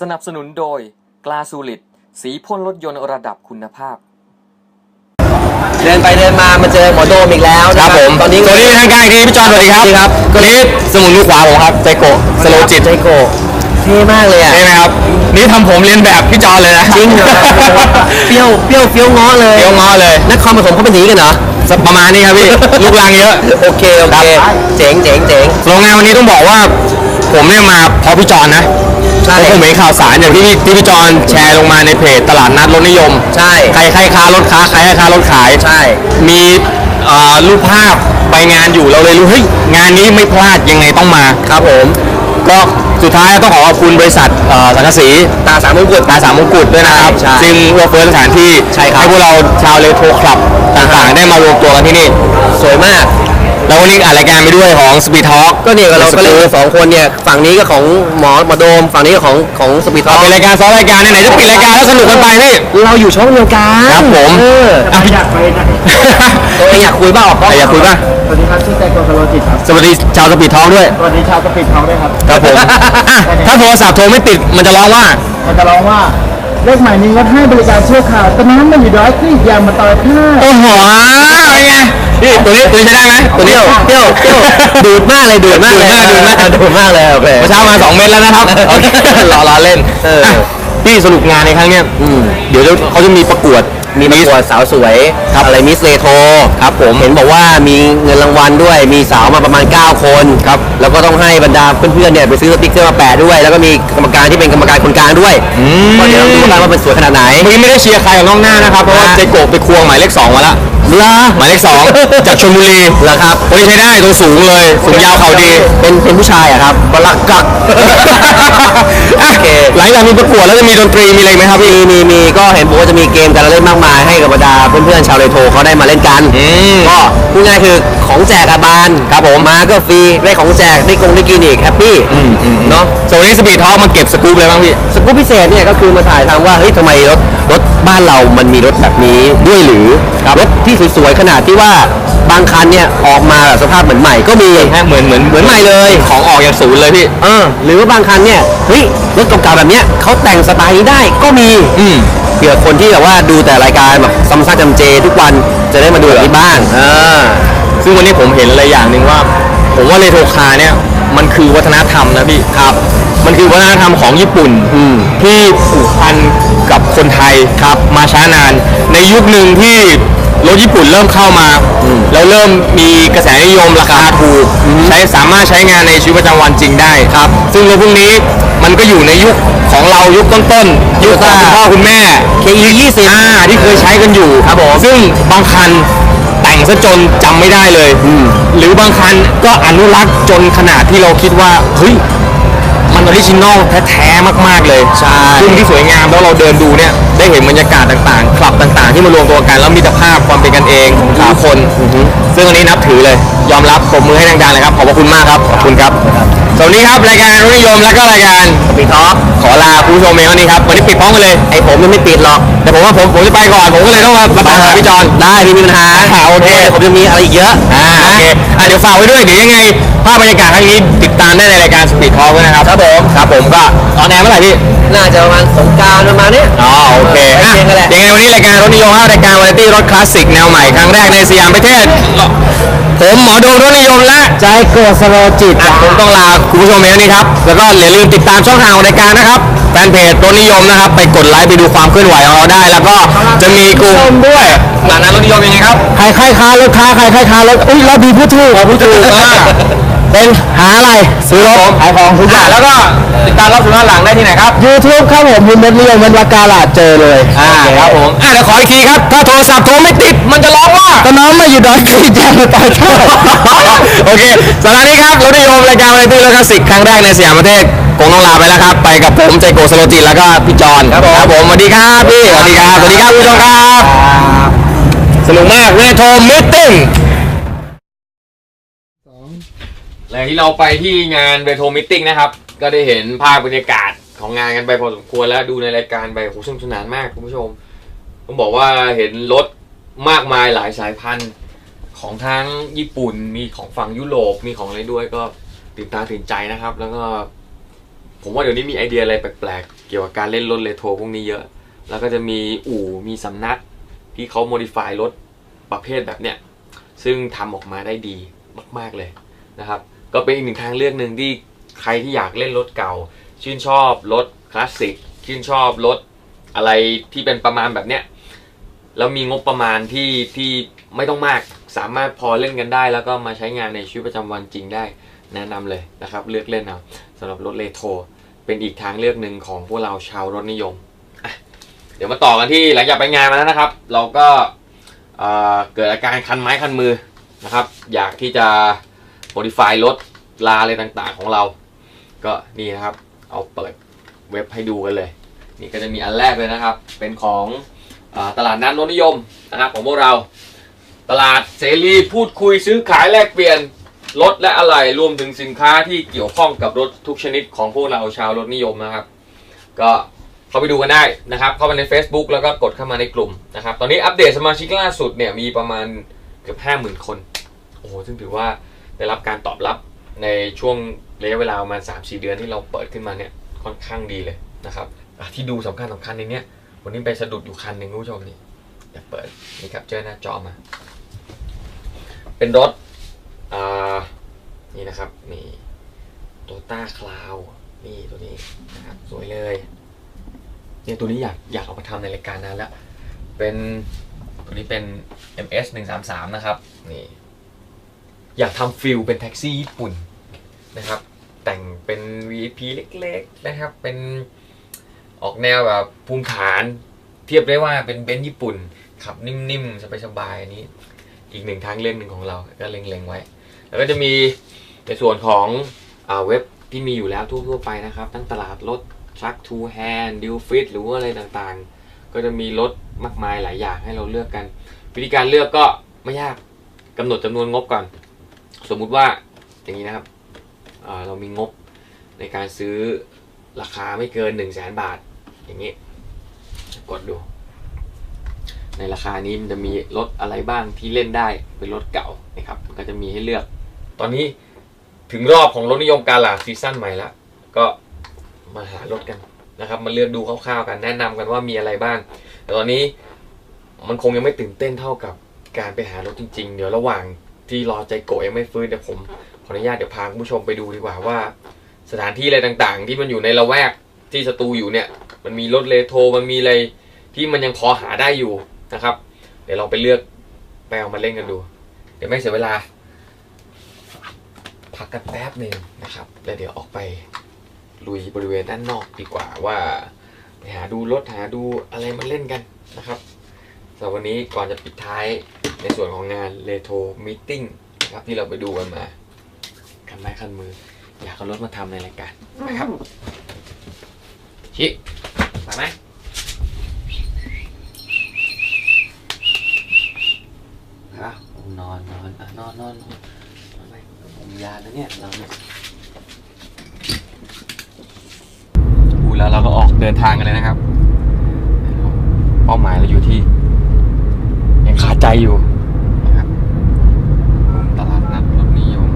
สนับสนุนโดยกลาสูลิดสีพ่นรถยนต์ระดับคุณภาพ เดินไปเดินมามาเจอหมอโดมอีกแล้วคนะรับผมตอนนี้สวัสดีทางการอีกทีพี่จอนสวัสดีครับสวัสดีครับนี่สมุนมือขวาผมครับใจโกะสโลจิตใจโกะเท่มากเลยอะใช่ไหมครับ นี่ทำผมเรียนแบบพี่จอนเลยนะจริงเหรอ เปรี้ยวเปรี้ยวเฟี้ยวง้อเลยเดี๋ยวงอเลยนักคอมผสมเขาเป็นอย่างนี้กันเหรอสักประมาณนี้ครับพี่ ลูกลังเยอะโอเคโอเค เจ๋งเจ๋งเจ๋ง โรงงานวันนี้ต้องบอกว่า ผมเนี่ยมาเพราะพี่จอนนะ ใช่เพราะผมเห็นข่าวสารอย่างที่พี่ที่พี่จอนแชร์ลงมาในเพจตลาดนัดรถนิยม ใช่ ใครใครค้ารถค้าใครให้ค้ารถขาย ใช่ มีเอ่อรูปภาพไปงานอยู่เราเลยรู้เฮ้ยงานนี้ไม่พลาดยังไงต้องมาครับผม ก็สุดท้ายต้องขอขอบคุณบริษัทเอ่อสังกะสีตาสามมงกุฎตาสามมงกุฎด้วยนะครับใช่ซึ่งเอื้อเฟื้อสถานที่ใช่ครับ ให้พวกเราชาวเลโทรคลับต่างๆ ได้มารวมตัวกันที่นี่ สวยมาก แล้ววันนี้อัดรายการไปด้วยของ Speed Talk ก็เนี่ยเราก็เล่นกันสองคนเนี่ยฝั่งนี้ก็ของหมอหมอโดม ฝั่งนี้ก็ของของสปีดทอเป็นรายการซ้อนรายการไหนๆจะปิดรายการแล้วสนุกกันไปพี่เราอยู่ช่องเดียวกันครับผมเอออะพี่ตัวเองอยากคุยบ้างออกกล้องอยากคุยป่ะสวัสดีครับชื่อใจโกสโลจิตครับสวัสดีชาวสปีดทอ k ด้วยสวัสดีชาวสปีดเฮาส์ด้วยครับครับผมอะถ้าโทรศัพท์โทรไม่ติดมันจะร้องว่าเราจะร้องว่า เลขใหม่นี้งดให้บริการชั่วคราวตอนนั้นมันอยู่ดอยที่ยางมาต่อยผ้าโอ้โหเป็นไงนี่ตัวนี้ตัวนี้ใช้ได้ไหมตัวเปนี้รี้ยวเปรี้ยวเปรี้ยวดูดมากเลยดูดมากเลยดูดมากดูดมากเลยโอเคเมื่อเช้ามา2เม็ดแล้วนะครับโอเครอรอเล่นเอออะพี่สรุปงานในครั้งเนี้ยเดี๋ยวเขาจะมีประกวด มีประกวดสาวสวยอะไรมิสเลโทครับผมเห็นบอกว่ามีเงินรางวัลด้วย มีสาวมาประมาณ 9 คนครับแล้วก็ต้องให้บรรดาเพื่อนๆเนี่ยไปซื้อสติ๊กเกอร์มาแปะด้วย แล้วก็มีกรรมการที่เป็นกรรมการคนกลางด้วยก็เดี๋ยวเราดูกันว่ามันสวยขนาดไหนเมื่อกี้ไม่ได้เชียร์ใครกับน้องหน้านะครับเพราะว่าฮะเจโกะไปควงหมายเลขสองมาแล้ว ลาหมายเลขสองจากชลบุรีเหรอครับคนนี้ใช้ได้ตัวสูงเลยสูงยาวเข่าดี เป็นเป็นผู้ชายอะครับบลักกักโอเคหลังจากมีประกวดแล้วจะมีดนตรีมีอะไรไหมครับพี่มีมีมีก็เห็นบอกว่าจะมีเกมการเล่นมากมายให้กับบรรดาเพื่อนๆชาวเรโทรเขาได้มาเล่นกันอืมก็พูดง่ายๆคือของแจกอาบานครับผมมาก็ฟรีได้ของแจกได้กงได้กินอีกแฮปปี้เนาะส่วนวันนี้สปีดทอ k มาเก็บสกู๊ปเลยบ้างพี่สกู๊ปพิเศษเนี่ยก็คือมาถ่ายทำว่าเฮ้ยทำไมรถ รถบ้านเรามันมีรถแบบนี้ด้วยหรือรถที่สวยๆขนาดที่ว่าบางคันเนี่ยออกมาแบบสภาพเหมือนใหม่ก็มีแค่เหมือนเหมือนเหมือนใหม่เลยของออกอย่างศูนย์เลยพี่เออหรือว่าบางคันเนี่ยเฮ้ยรถเก่าๆแบบเนี้ยเขาแต่งสไตล์นี้ได้ก็มีอืมเผื่อคนที่แบบว่าดูแต่รายการแบบซ้ำซากจำเจ ทุกวันจะได้มาดูแบบนี้บ้างเออซึ่งวันนี้ผมเห็นอะไรอย่างหนึ่งว่า ผมว่าเรโทรคาร์เนี่ยมันคือวัฒนธรรมนะพี่ครับ มันคือวัฒนธรรมของญี่ปุ่นที่ผูกพัน กับคนไทยครับมาช้านาน ในยุคหนึ่งที่รถญี่ปุ่นเริ่มเข้ามา แล้วเริ่มมีกระแสนิยมราคาถูกใช้สามารถใช้งานในชีวิตประจำวันจริงได้ครับ ซึ่งรถพวกนี้มันก็อยู่ในยุคของเรายุคต้นๆยุคของคุณพ่อคุณแม่ KE 20อ่าที่เคยใช้กันอยู่ครับผมซึ่งบางคันแต่งซะจนจำไม่ได้เลย หรือบางคันก็อนุรักษ์จนขนาดที่เราคิดว่าเฮ้ยมัน ออริจินอลแท้ๆมาก ๆ เลยใช่ซึ่งที่สวยงามแล้วเราเดินดูเนี่ยได้เห็นบรรยากาศต่างๆคลับต่าง ๆ ที่มารวมตัวกันแล้วมีแต่ภาพความเป็นกันเองของทุกคน ซึ่งอันนี้นับถือเลย ยอมรับปรบมือให้ดังๆเลยครับขอบพระคุณมากครับขอบคุณครับ สวัสดีครับรายการรถนิยมและก็รายการปิดท็อปขอลาคุณผู้ชมเองวันนี้ครับวันนี้ปิดพร้อมกันเลยไอผมยังไม่ปิดหรอกแต่ผมว่าผมผมจะไปก่อนผมก็เลยต้องมามาตามหาพี่จอนได้ไม่มีปัญหาอ่าโอเคผมจะมีอะไรอีกเยอะอ่าโอเคอะเดี๋ยวฝากไว้ด้วยเดี๋ยวยังไงภาพบรรยากาศครั้งนี้ติดตามได้ในรายการสปีดทอ l k ด้วยนะครับครับผมครับผมก็ออนแอร์เมื่อไหร่พี่น่าจะประมาณสงกรารประมาณเนี้ยอ๋อโอเคใกล้อะเคียงกันแหละยังไงวันนี้รายการรถนิยมครับรายการวาไรตี้รถคลาสสิกแนวใหม่ครั้งแรกในสยามประเทศ ผมหมอโดมรถนิยมและใจโกสโลจิตอะผมต้องลาคุณผู้ชมเองนี้ครับ แล้วก็อย่าลืมติดตามช่องทางของรายการนะครับ แฟนเพจรถนิยมนะครับ ไปกดไลค์ไปดูความเคลื่อนไหวของเราได้ แล้วก็จะมีกลุ่มด้วยหลานนั้นรถนิยมยังไงครับ ใครใครค้ารถค้าใครใครค้ารถอุ้ยเราดีผู้ถูกผู้ถูกอ่า เป็นหาอะไรซื้อรถขายของทุกออะย่างแล้วก็ติดตามรับชมย้อนหลังได้ที่ไหนครับยูทูบครับผมพิมพ์รถนิยมมันวากาลาดเจอเลยอ่าครับผมอ่าเดี๋ยวขออีกทีครับ ถ้าโทรศัพท์โทรไม่ติดมันจะร้องว่าก็น้องมาอยู่ดอยที่แจ้งมาต่อยเท่าโอเคสำหรับนี้ครับรถนิยมรายการวาไรตี้รถคลาสสิกครั้งแรกในสยามประเทศคงต้องลาไปแล้วครับ ไปกับผมใจโกสโลจิตแล้วก็พี่จอนครับผมครับผมสวัสดีครับพี่สวัสดีครับสวัสดีครับคุณผู้ชมครับสนุกมากเรโทรมิทติ้ง หลังที่เราไปที่งานเรโทมิทติ้งนะครับ ก็ได้เห็นภาพบรรยากาศของงานกันไปพอสมควรแล้วดูในรายการไปโอ้โหสนุกสนานมากคุณผู้ชมต้องบอกว่าเห็นรถมากมายหลายสายพันธุ์ของทั้งญี่ปุ่นมีของฝั่งยุโรปมีของอะไรด้วยก็ตื่นตาตื่นใจนะครับ แล้วก็ผมว่าเดี๋ยวนี้มีไอเดียอะไรแปลกๆ เกี่ยวกับการเล่นรถเลโทรพวกนี้เยอะ แล้วก็จะมีอู่มีสำนักที่เขาโมดิฟายรถประเภทแบบเนี้ยซึ่งทำออกมาได้ดีมาก ๆเลยนะครับ ก็เป็นอีกหนึ่งทางเลือกหนึ่งที่ใครที่อยากเล่นรถเก่า ชื่นชอบรถคลาสสิกชื่นชอบรถอะไรที่เป็นประมาณแบบเนี้ยแล้วมีงบประมาณที่ที่ไม่ต้องมากสามารถพอเล่นกันได้ แล้วก็มาใช้งานในชีวิตประจำวันจริงได้แนะนำเลยนะครับ เลือกเล่นเอาสำหรับรถเลโทรเป็นอีกทางเลือกหนึ่งของพวกเราชาวรถนิยม เดี๋ยวมาต่อกันที่หลังจากไปงานมาแล้วนะครับ เราก็เอ่อเกิดอาการคันไม้คันมือนะครับ อยากที่จะ modify รถลาอะไรต่างๆของเรา ก็นี่นะครับ เอาเปิดเว็บให้ดูกันเลย นี่ก็จะมีอันแรกเลยนะครับ เป็นของอตลาดนัดรถนิยมนะครับของพวกเรา ตลาดเสรีพูดคุยซื้อขายแลกเปลี่ยนรถและอะไหล่รวมถึงสินค้าที่เกี่ยวข้องกับรถทุกชนิดของพวกเราชาวรถนิยมนะครับ ก็เข้าไปดูกันได้นะครับ เข้าไปใน Facebook แล้วก็กดเข้ามาในกลุ่มนะครับ ตอนนี้อัปเดตสมาชิกล่าสุดเนี่ยมีประมาณเกือบ50,000คน โอ้โหซึ่งถือว่า ได้รับการตอบรับในช่วงระยะเวลาประมาณ3-4 เดือนที่เราเปิดขึ้นมาเนี่ยค่อนข้างดีเลยนะครับที่ดูสำคัญสำคัญในเนี้ยวันนี้ไปสะดุดอยู่คันหนึ่งผู้ชมนี่อยากเปิดนี่ครับเจอหน้าจอมา เป็นรถอ่านี่นะครับนี่โตต้าคลาวนี่ตัวนี้นะครับสวยเลยเนี่ยตัวนี้อยากอยากเอามาทำในรายการนั้นแล้วเป็นตัวนี้เป็น MS 1 3 3นะครับนี่ อยากทำฟิลเป็นแท็กซี่ญี่ปุ่นนะครับ แต่งเป็น VIP เล็กๆนะครับเป็นออกแนวแบบภูมิฐานเทียบได้ว่าเป็นเบนซ์ญี่ปุ่นขับนิ่มๆ สบายๆอันนี้ อีกหนึ่งทางเลือกหนึ่งของเราก็เล็งๆไว้ แล้วก็จะมีในส่วนของอาเว็บที่มีอยู่แล้วทั่วๆไปนะครับ ทั้งตลาดรถ Truck to Hand d e a l Fit หรือว่าอะไรต่างๆ ก็จะมีรถมากมายหลายอย่างให้เราเลือกกัน วิธีการเลือกก็ไม่ยากกำหนดจำนวนงบก่อน สมมุติว่าอย่างนี้นะครับเรามีงบในการซื้อราคาไม่เกิน1 0 0 0 0แสนบาท อย่างนี้กดดู ในราคานี้มันจะมีรถอะไรบ้างที่เล่นได้เป็นรถเก่านะครับมันก็จะมีให้เลือก ตอนนี้ถึงรอบของรถนิยมการหลาซีซั่นใหม่ล้วก็มาหารถกันนะครับมาเลือกดูคร่าวๆกันแนะนำกันว่ามีอะไรบ้าง แต่ตอนนี้มันคงยังไม่ตื่นเต้นเท่ากับการไปหารถจริง ๆ เดี๋ยวระหว่าง ที่รอใจโกะยังไม่ฟื้นเดี๋ยวผมขออนุญาตเดี๋ยวพาคุณผู้ชมไปดูดีกว่าว่า สถานที่อะไรต่างๆ ที่มันอยู่ในละแวกที่สตูอยู่เนี่ย มันมีรถเลโทรมันมีอะไรที่มันยังพอหาได้อยู่นะครับ เดี๋ยวลองไปเลือกไปเอามาเล่นกันดู เดี๋ยวไม่เสียเวลา พักกันแป๊บหนึ่งนะครับแล้วเดี๋ยวออกไปลุยบริเวณด้านนอกดีกว่าว่าไปหาดูรถหาดูอะไรมาเล่นกันนะครับ สำหรับวันนี้ก่อนจะปิดท้ายในส่วนของงานเลโทมิทติ้งนะครับที่เราไปดูกันมาคันไม้คันมือ อยากเอารถมาทำในรายการนะครับชิไปไหมอะนอนนอนอะนอนนอนนอนนอนไปผมยาแล้วเนี่ยเราเนี่ยอูแล้วเราก็ออกเดินทางกันเลยนะครับ เป้าหมายเราอยู่ที่ยังคา ใจอยู่นะครับกลุ่มตลาดนัดรถนิยม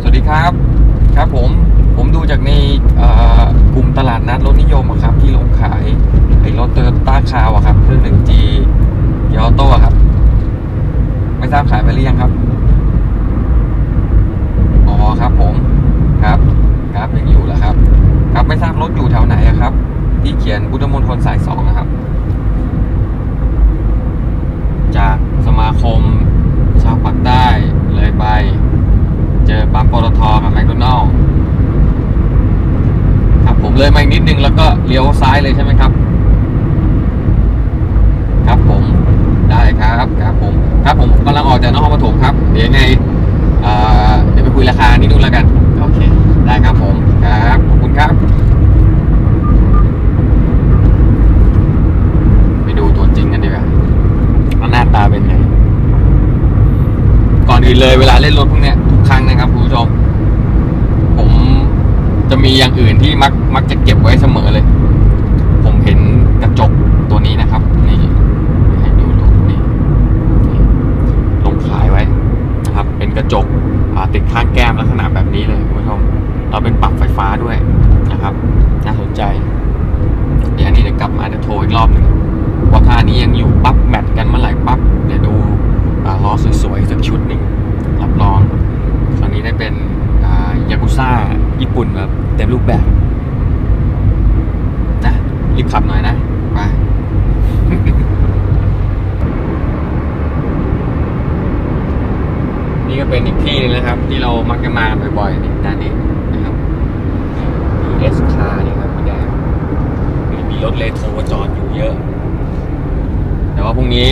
สวัสดีครับ ครับผม ผมดูจากในเอ่อกลุ่มตลาดนัดรถนิยมอะครับ ที่ลงขายไอ้รถโตโยต้าคาวอะครับเครื่องหนึ่ง G เกียวโต้ครับ ไม่ทราบขายไปหรือยังครับ อ๋อครับผม ครับ ครับยังอยู่เหรอครับ ครับไม่ทราบรถอยู่แถวไหนอะครับ ที่เขียนพุทธมณฑลสายสองนะครับ จากสมาคมชาวปากใต้เลยไป เจอปั๊มปตทกับแมคโดนัลล์ครับผมเลยมาอีกนิดนึงแล้วก็เลี้ยวซ้ายเลยใช่ไหมครับ ครับผมได้ครับครับผมครับผมกำลังออกจากนครปฐมครับ เดี๋ยวยังไงเเดี๋ยวไปคุยราคานี่นู่นแล้วกัน โอเค ได้ครับผม ครับ ขอบคุณครับ ฟ้าด้วยนะครับ น่าสนใจ เดี๋ยวอันนี้จะกลับมาเดี๋วโทรอีกรอบหนึ่งว่าท่านี้ยังอยู่ปั๊บแมทกันเมื่อไหร่ปั๊บเดี๋ยวดูล้อสวยๆสักชุดหนึ่งรับรองตอนนี้ได้เป็นยากุซ่าญี่ปุ่นแบบเต็มรูปแบบนะรีบขับหน่อยนะไปนี่ก็เป็นอีกที่นึงนะครับ ที่เรามักจะมาบ่อยๆนี่ด้านนี้ S าคาเนี่ยครับพี่แดงมีรถเลโทรจอดอยู่เยอะ แต่ว่าพรุ่งนี้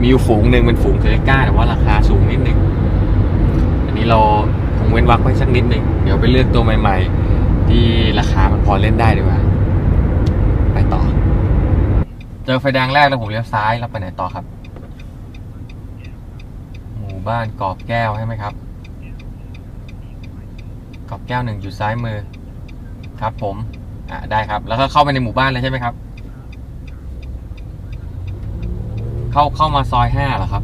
มีอยู่ฝูงหนึ่งเป็นฝูงเทเลก้าแต่ว่าราคาสูงนิดนึง อันนี้เราคงเว้นวักไว้สักนิดนึง เดี๋ยวไปเลือกตัวใหม่ๆ ที่ราคามันพอเล่นได้ดีกว่า ไปต่อ เจอไฟแดงแรกแล้วผมเลี้ยวซ้ายแล้วไปไหนต่อครับ หมู่บ้านกรอบแก้วใช่ไหมครับกรอบแก้วหนึ่งอยู่ซ้ายมือ ครับผมอ่าได้ครับ แล้วก็เข้าไปในหมู่บ้านเลยใช่ไหมครับ เข้าเข้ามาซอยห้าเหรอครับ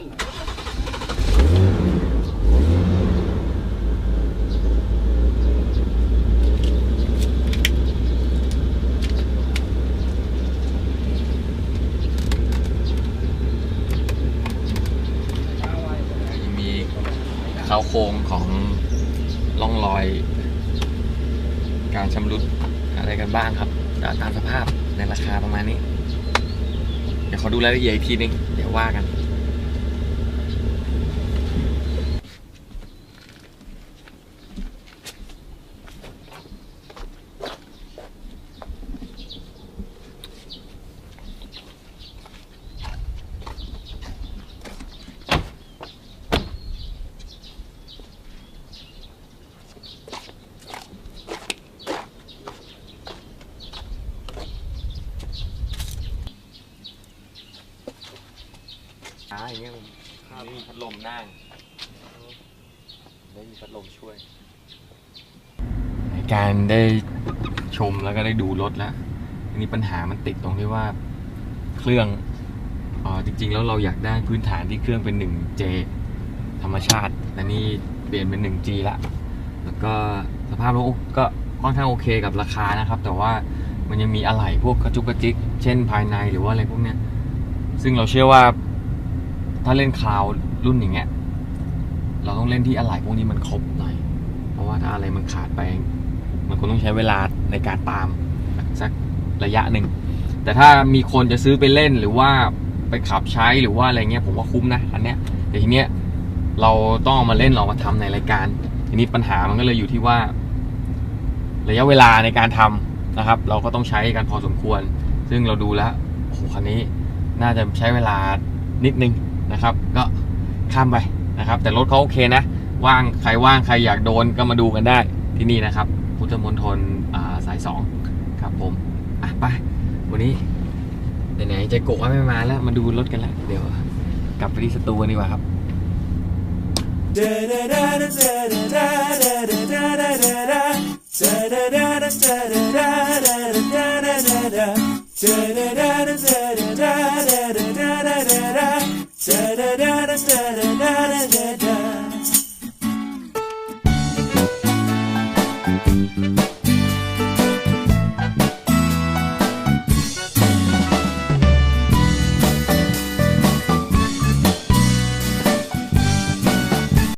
นมีเขาโครงของล่องรอย การชำรุดอะไรกันบ้างครับตามสภาพในราคาประมาณนี้ เดี๋ยวขอดูรายละเอียดอีกทีนึง เดี๋ยวว่ากัน อย่างเงี้ยผมไม่มีพัดลมนั่งไม่มีพัดลมช่วย การได้ชมแล้วก็ได้ดูรถแล้วอันนี้ปัญหามันติดตรงที่ว่าเครื่องอ๋อจริง ๆ แล้วเราอยากได้พื้นฐานที่เครื่องเป็น 1J ธรรมชาติแต่นี่เปลี่ยนเป็น 1G ละแล้วก็สภาพรถก็ค่อนข้างโอเคกับราคานะครับ แต่ว่ามันยังมีอะไหล่พวกกระจุกกระจิก เช่นภายในหรือว่าอะไรพวกเนี้ย ซึ่งเราเชื่อว่า ถ้าเล่นคลาวรุ่นอย่างเงี้ย เราต้องเล่นที่อะไหล่พวกนี้มันครบหน่อย เพราะว่าถ้าอะไรมันขาดไป มันคงต้องใช้เวลาในการตาม สักระยะหนึ่ง แต่ถ้ามีคนจะซื้อไปเล่นหรือว่าไปขับใช้หรือว่าอะไรเงี้ยผมว่าคุ้มนะอันเนี้ยแต่ทีเนี้ยเราต้องมาเล่นเรามาทำในรายการ ทีนี้ปัญหามันก็เลยอยู่ที่ว่า ระยะเวลาในการทำนะครับ เราก็ต้องใช้กันพอสมควร ซึ่งเราดูแล้วโอ้คันนี้น่าจะใช้เวลานิดนึง นะครับ ก็ข้ามไปนะครับ แต่รถเขาโอเคนะ ว่างใครว่างใครอยากโดนก็มาดูกันได้ที่นี่นะครับ พุทธมณฑลสายสองครับผมอะไปวันนี้ไหนๆใจโกะไม่มาแล้วมาดูรถกันละเดี๋ยวกลับไปที่สตูนดีกว่าครับเ